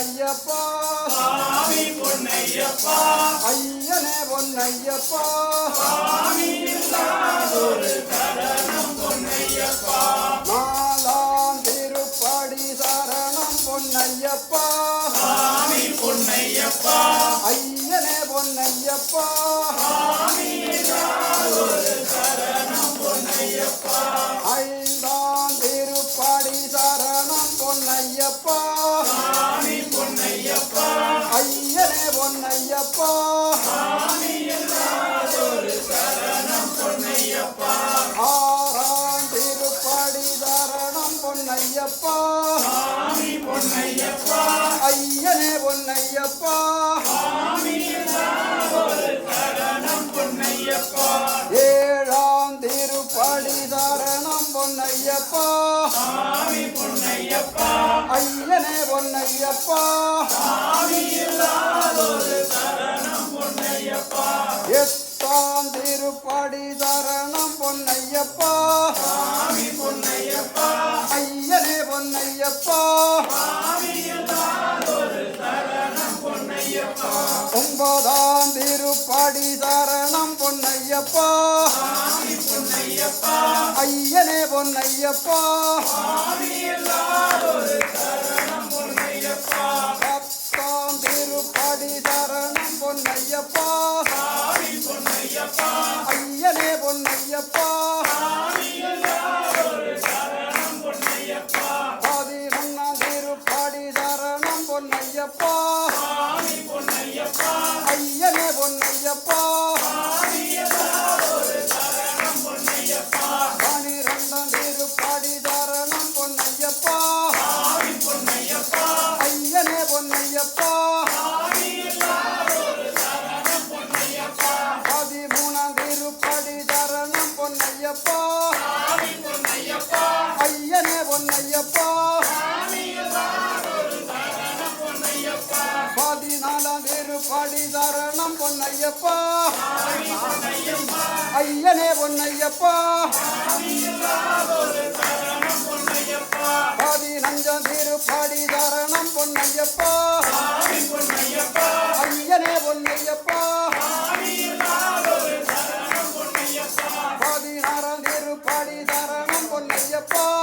பொன்னையப்பா சாமி பொன்னையப்பா. ஐயனே பொன்னையப்பா. சாமி இல்லாதொரு சரணம் பொன்னையப்பா. நாலாம் திருப்படி சரணம் பொன்னையப்பா. சாமி பொன்னையப்பா. ஐயனே பொன்னையப்பா. சாமி இல்லாதொரு சரணம் பொன்னையப்பா. ஐந்தாம் திருப்படி சரணம் பொன்னையப்பா. பொன்னையப்பா. ஆறாம் திருப்படி சரணம் பொன்னையப்பா. ஐயனே பொன்னையப்பா. ஏழாம் திருப்படி தரணம் பொன்னையப்பா. ஐயனே பொன்னையப்பா. பொன்னையப்பா எட்டாம் திருப்படி சரணம் பொன்னையப்பா. சாமி பொன்னையப்பா ஐயனே பொன்னையப்பா. ஒன்பதாம் திருப்படி சரணம் பொன்னையப்பா பொன்னையப்பா. ஐயனே பொன்னையப்பா. பொன்னையப்பா சாமி இல்லாதொரு சரணம் சரணம் பொன்னையப்பா. ஐயனே பொன்னையப்பா. பொன்னையப்பா. ஐயனே பொன்னையப்பா. பதினாலாம் திருப்படி சரணம் பொன்னையப்பா. ஐயனே பொன்னையப்பா. பதினஞ்சாம் திருப்படி சாமி பொன்னையப்பா. ஐயனே பொன்னையப்பா. இல்லாதொரு